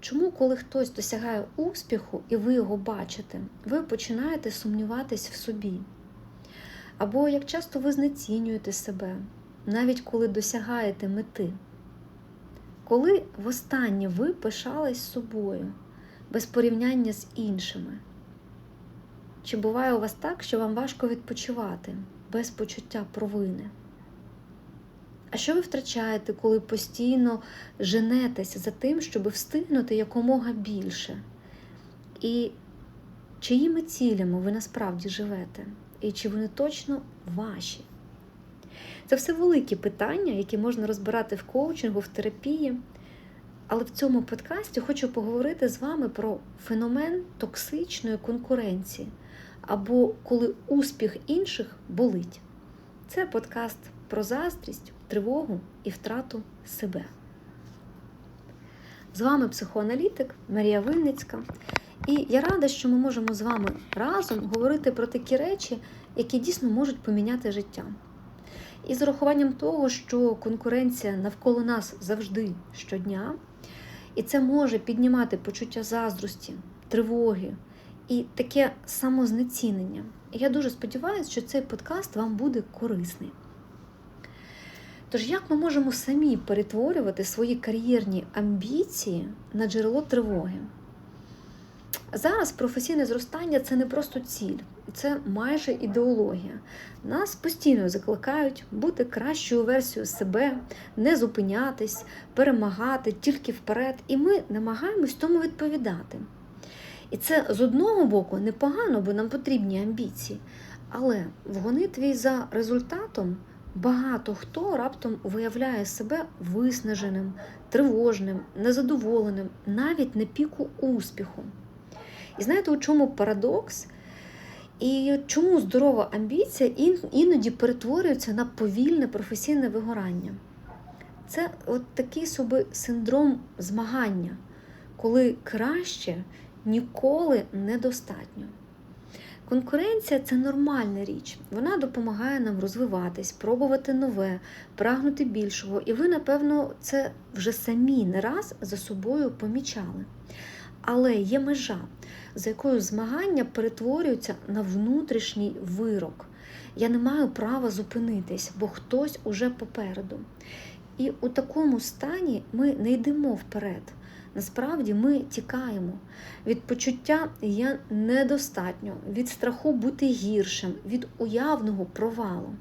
Чому, коли хтось досягає успіху і ви його бачите, ви починаєте сумніватись в собі? Або як часто ви знецінюєте себе, навіть коли досягаєте мети? Коли востаннє ви пишались собою без порівняння з іншими? Чи буває у вас так, що вам важко відпочивати без почуття провини? А що ви втрачаєте, коли постійно женетеся за тим, щоб встигнути якомога більше? І чиїми цілями ви насправді живете? І чи вони точно ваші? Це все великі питання, які можна розбирати в коучингу, в терапії. Але в цьому подкасті хочу поговорити з вами про феномен токсичної конкуренції або коли успіх інших болить. Це подкаст про заздрість, тривогу і втрату себе. З вами психоаналітик Марія Винницька. І я рада, що ми можемо з вами разом говорити про такі речі, які дійсно можуть поміняти життя. І з урахуванням того, що конкуренція навколо нас завжди щодня, і це може піднімати почуття заздрості, тривоги і таке самознецінення. Я дуже сподіваюся, що цей подкаст вам буде корисний. Тож, як ми можемо самі перетворювати свої кар'єрні амбіції на джерело тривоги? Зараз професійне зростання це не просто ціль, це майже ідеологія. Нас постійно закликають бути кращою версією себе, не зупинятись, перемагати тільки вперед, і ми намагаємось тому відповідати. І це з одного боку непогано, бо нам потрібні амбіції. Але в гонитві за результатом багато хто раптом виявляє себе виснаженим, тривожним, незадоволеним, навіть на піку успіху. І знаєте, у чому парадокс? І чому здорова амбіція іноді перетворюється на повільне професійне вигорання? Це от такий собі синдром змагання, коли краще ніколи недостатньо. Конкуренція це нормальна річ. Вона допомагає нам розвиватись, пробувати нове, прагнути більшого. І ви, напевно, це вже самі не раз за собою помічали. Але є межа, за якою змагання перетворюються на внутрішній вирок. Я не маю права зупинитись, бо хтось уже попереду. І у такому стані ми не йдемо вперед. Насправді ми тікаємо від почуття я недостатньо, від страху бути гіршим, від уявного провалу.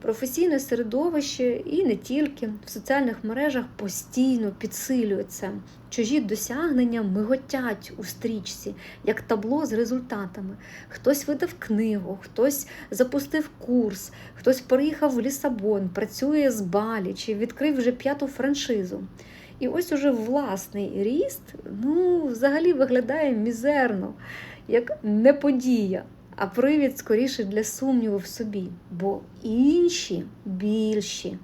Професійне середовище і не тільки в соціальних мережах постійно підсилюється. Чужі досягнення миготять у стрічці, як табло з результатами. Хтось видав книгу, хтось запустив курс, хтось приїхав в Лісабон, працює з Балі чи відкрив вже п'яту франшизу. І ось уже власний ріст ну, взагалі виглядає мізерно, як не подія, а привід скоріше для сумніву в собі. Бо інші більші,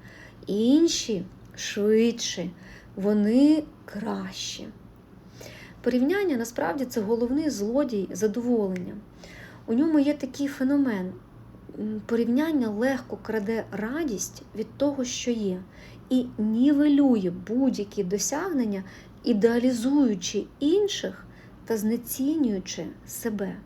інші швидші, вони кращі. Порівняння насправді це головний злодій задоволення. У ньому є такий феномен. Порівняння легко краде радість від того, що є, і нівелює будь-які досягнення, ідеалізуючи інших та знецінюючи себе.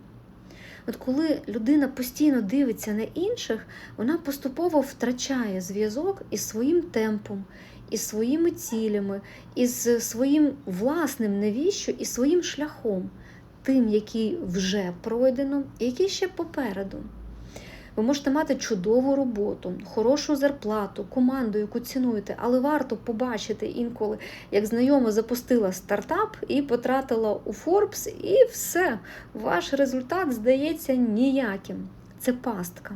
От коли людина постійно дивиться на інших, вона поступово втрачає зв'язок із своїм темпом, із своїми цілями, із своїм власним навіщо і своїм шляхом, тим, який вже пройдено, і який ще попереду. Ви можете мати чудову роботу, хорошу зарплату, команду, яку цінуєте, але варто побачити інколи, як знайома запустила стартап і потратила у Forbes, і все, ваш результат здається ніяким. Це пастка.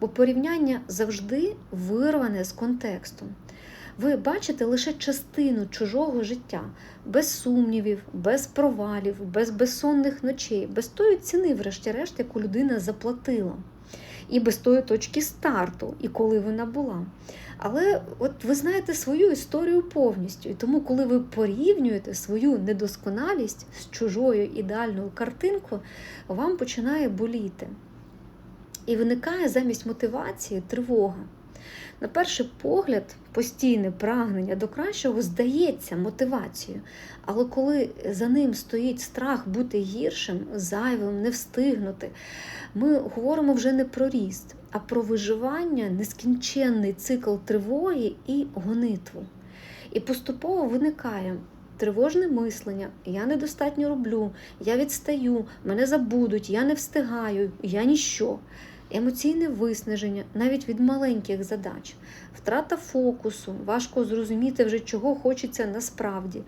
Бо порівняння завжди вирване з контексту. Ви бачите лише частину чужого життя, без сумнівів, без провалів, без безсонних ночей, без тої ціни, врешті-решт, яку людина заплатила і без тої точки старту, і коли вона була. Але от ви знаєте свою історію повністю. І тому, коли ви порівнюєте свою недосконалість з чужою ідеальною картинкою, вам починає боліти. І виникає замість мотивації тривога. На перший погляд, постійне прагнення до кращого здається мотивацією, але коли за ним стоїть страх бути гіршим, зайвим, не встигнути, ми говоримо вже не про ріст, а про виживання, нескінченний цикл тривоги і гонитву. І поступово виникає тривожне мислення, я недостатньо роблю, я відстаю, мене забудуть, я не встигаю, я ніщо. Емоційне виснаження навіть від маленьких задач, втрата фокусу, важко зрозуміти вже, чого хочеться насправді,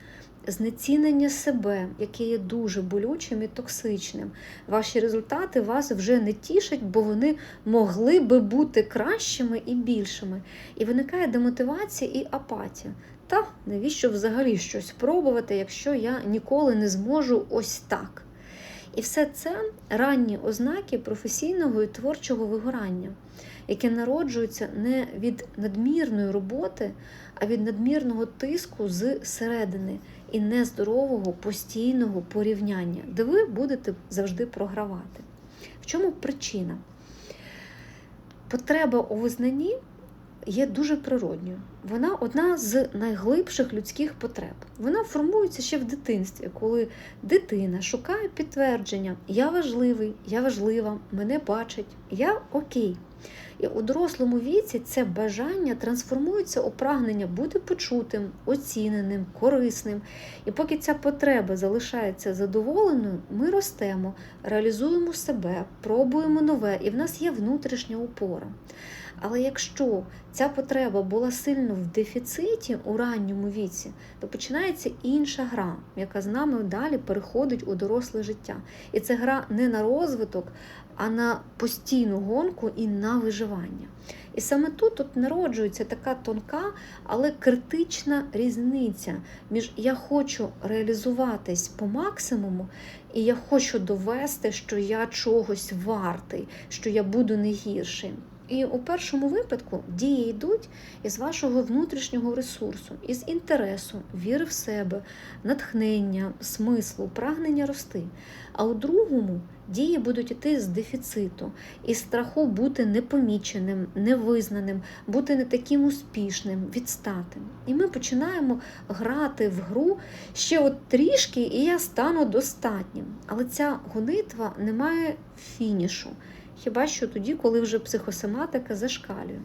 знецінення себе, яке є дуже болючим і токсичним. Ваші результати вас вже не тішать, бо вони могли би бути кращими і більшими. І виникає демотивація і апатія. Та навіщо взагалі щось пробувати, якщо я ніколи не зможу ось так? І все це ранні ознаки професійного і творчого вигорання, яке народжується не від надмірної роботи, а від надмірного тиску з середини і нездорового постійного порівняння, де ви будете завжди програвати. В чому причина? Потреба у визнанні є дуже природньою. Вона одна з найглибших людських потреб. Вона формується ще в дитинстві, коли дитина шукає підтвердження: я важливий, я важлива, мене бачать, я окей. І у дорослому віці це бажання трансформується у прагнення бути почутим, оціненим, корисним. І поки ця потреба залишається задоволеною, ми ростемо, реалізуємо себе, пробуємо нове, і в нас є внутрішня опора. Але якщо ця потреба була сильно в дефіциті у ранньому віці, то починається інша гра, яка з нами далі переходить у доросле життя. І це гра не на розвиток, а на постійну гонку і на виживання. І саме тут тут народжується така тонка, але критична різниця між я хочу реалізуватись по максимуму, і я хочу довести, що я чогось вартий, що я буду не гіршим. І у першому випадку дії йдуть із вашого внутрішнього ресурсу, із інтересу, віри в себе, натхнення, смислу, прагнення рости. А у другому дії будуть йти з дефіциту, із страху бути непоміченим, невизнаним, бути не таким успішним, відстатим. І ми починаємо грати в гру ще от трішки, і я стану достатнім. Але ця гонитва не має фінішу хіба що тоді, коли вже психосоматика зашкалює.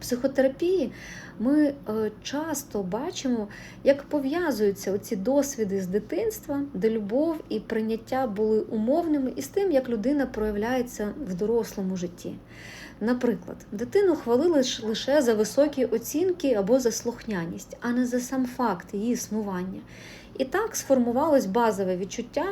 Психотерапії ми е, часто бачимо, як пов'язуються оці досвіди з дитинства, де любов і прийняття були умовними, і з тим, як людина проявляється в дорослому житті. Наприклад, дитину хвалили лише за високі оцінки або за слухняність, а не за сам факт її існування. І так сформувалось базове відчуття,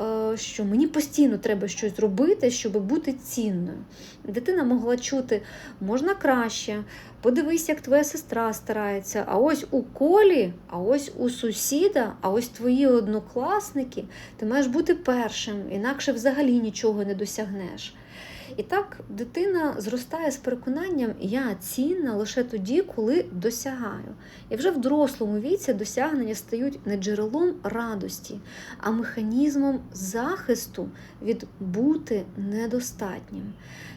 е, що мені постійно треба щось робити, щоб бути цінною. Дитина могла чути, можна краще, подивись, як твоя сестра старається, а ось у колі, а ось у сусіда, а ось твої однокласники, ти маєш бути першим, інакше взагалі нічого не досягнеш. І так дитина зростає з переконанням, я цінна лише тоді, коли досягаю. І вже в дорослому віці досягнення стають не джерелом радості, а механізмом захисту від бути недостатнім,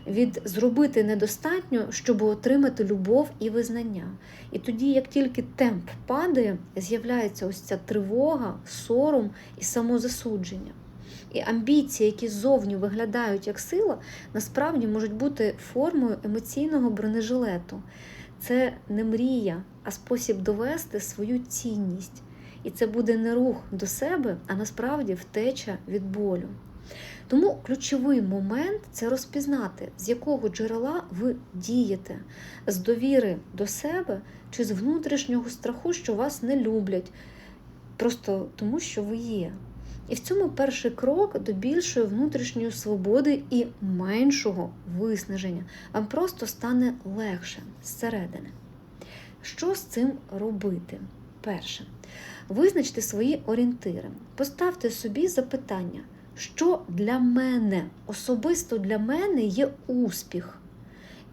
від зробити недостатньо, щоб отримати любов і визнання. І тоді, як тільки темп падає, з'являється ось ця тривога, сором і самозасудження. І амбіції, які ззовні виглядають як сила, насправді можуть бути формою емоційного бронежилету. Це не мрія, а спосіб довести свою цінність. І це буде не рух до себе, а насправді втеча від болю. Тому ключовий момент це розпізнати, з якого джерела ви дієте, з довіри до себе чи з внутрішнього страху, що вас не люблять, просто тому, що ви є. І в цьому перший крок до більшої внутрішньої свободи і меншого виснаження. Вам просто стане легше зсередини. Що з цим робити? Перше, визначте свої орієнтири. Поставте собі запитання, що для мене, особисто для мене є успіх,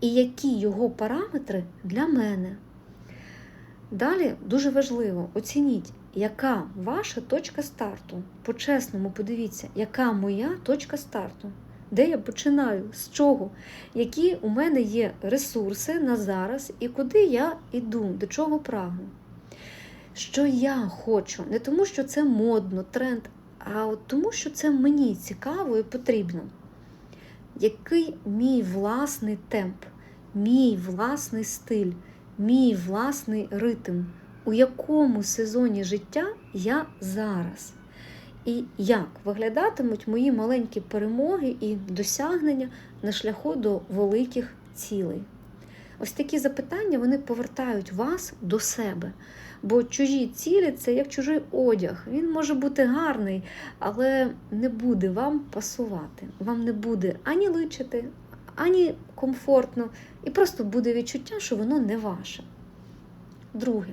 і які його параметри для мене. Далі дуже важливо оцініть, яка ваша точка старту. По-чесному, подивіться, яка моя точка старту. де я починаю, з чого, які у мене є ресурси на зараз і куди я йду, до чого прагну. Що я хочу, не тому, що це модно, тренд, а от тому, що це мені цікаво і потрібно. Який мій власний темп, мій власний стиль, мій власний ритм, у якому сезоні життя я зараз? І як виглядатимуть мої маленькі перемоги і досягнення на шляху до великих цілей? Ось такі запитання вони повертають вас до себе. Бо чужі цілі це як чужий одяг. Він може бути гарний, але не буде вам пасувати. Вам не буде ані личити, ані комфортно, і просто буде відчуття, що воно не ваше. Друге,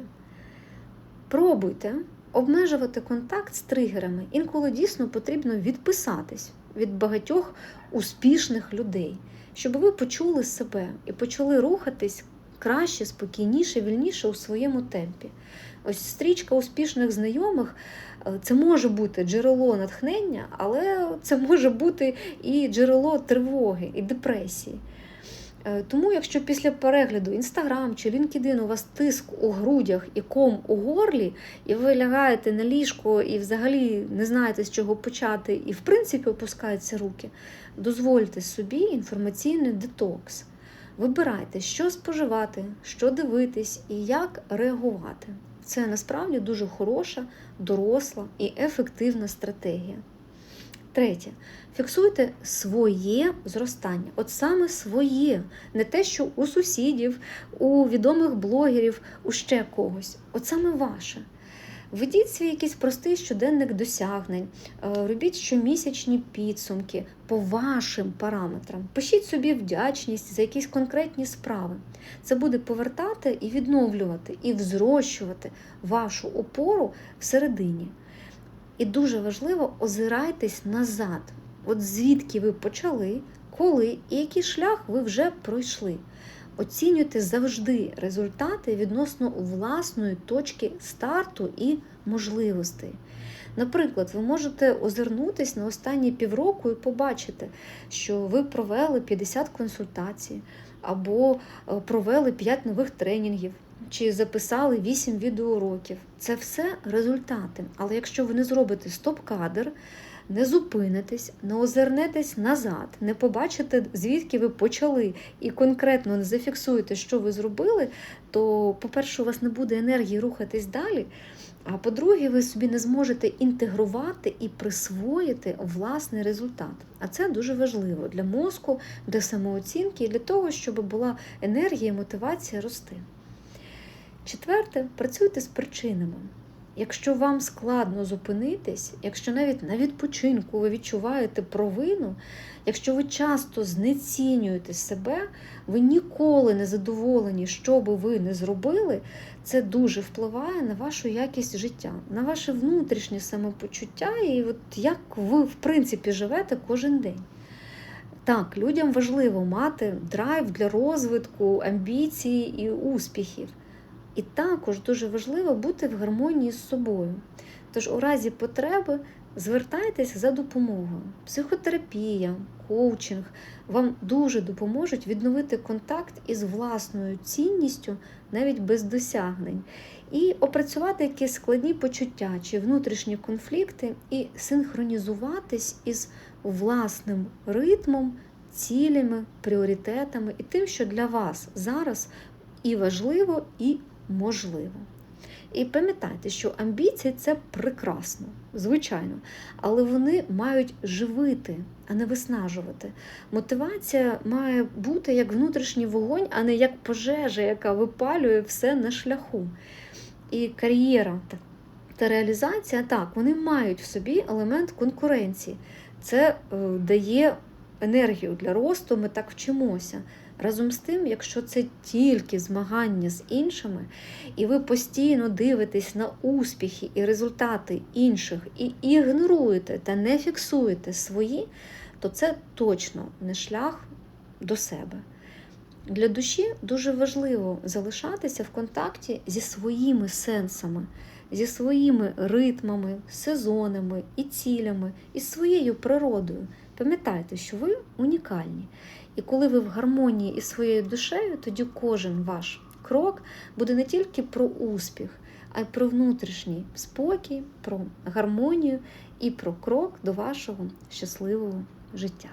пробуйте обмежувати контакт з тригерами. Інколи дійсно потрібно відписатись від багатьох успішних людей, щоб ви почули себе і почали рухатись краще, спокійніше, вільніше у своєму темпі. Ось стрічка успішних знайомих це може бути джерело натхнення, але це може бути і джерело тривоги і депресії. Тому, якщо після перегляду Інстаграм чи LinkedIn у вас тиск у грудях і ком у горлі, і ви лягаєте на ліжко і взагалі не знаєте, з чого почати, і в принципі опускаються руки, дозвольте собі інформаційний детокс. Вибирайте, що споживати, що дивитись і як реагувати. Це насправді дуже хороша, доросла і ефективна стратегія. Третє. Фіксуйте своє зростання. От саме своє, не те, що у сусідів, у відомих блогерів, у ще когось. От саме ваше. Ведіть свій якийсь простий щоденник досягнень, робіть щомісячні підсумки по вашим параметрам. Пишіть собі вдячність за якісь конкретні справи. Це буде повертати і відновлювати, і взрощувати вашу опору всередині. І дуже важливо озирайтесь назад. От звідки ви почали, коли і який шлях ви вже пройшли. Оцінюйте завжди результати відносно власної точки старту і можливостей. Наприклад, ви можете озирнутись на останні півроку і побачити, що ви провели 50 консультацій, або провели 5 нових тренінгів, чи записали 8 відеоуроків. Це все результати. Але якщо ви не зробите стоп-кадр, не зупинитесь, не озирнетесь назад, не побачите, звідки ви почали, і конкретно не зафіксуєте, що ви зробили, то, по-перше, у вас не буде енергії рухатись далі. А по-друге, ви собі не зможете інтегрувати і присвоїти власний результат. А це дуже важливо для мозку, для самооцінки і для того, щоб була енергія, мотивація рости. Четверте, працюйте з причинами. Якщо вам складно зупинитись, якщо навіть на відпочинку ви відчуваєте провину, якщо ви часто знецінюєте себе, ви ніколи не задоволені, що би ви не зробили, це дуже впливає на вашу якість життя, на ваше внутрішнє самопочуття і от як ви, в принципі, живете кожен день. Так, людям важливо мати драйв для розвитку, амбіцій і успіхів. І також дуже важливо бути в гармонії з собою. Тож, у разі потреби звертайтеся за допомогою. Психотерапія, коучинг вам дуже допоможуть відновити контакт із власною цінністю навіть без досягнень, і опрацювати якісь складні почуття чи внутрішні конфлікти, і синхронізуватись із власним ритмом, цілями, пріоритетами і тим, що для вас зараз і важливо, і можливо. І пам'ятайте, що амбіції це прекрасно, звичайно, але вони мають живити, а не виснажувати. Мотивація має бути як внутрішній вогонь, а не як пожежа, яка випалює все на шляху. І кар'єра та реалізація, так, вони мають в собі елемент конкуренції. Це е, дає енергію для росту, ми так вчимося. Разом з тим, якщо це тільки змагання з іншими, і ви постійно дивитесь на успіхи і результати інших, і ігноруєте та не фіксуєте свої, то це точно не шлях до себе. Для душі дуже важливо залишатися в контакті зі своїми сенсами, зі своїми ритмами, сезонами і цілями, і своєю природою Пам'ятайте, що ви унікальні. І коли ви в гармонії із своєю душею, тоді кожен ваш крок буде не тільки про успіх, а й про внутрішній спокій, про гармонію і про крок до вашого щасливого життя.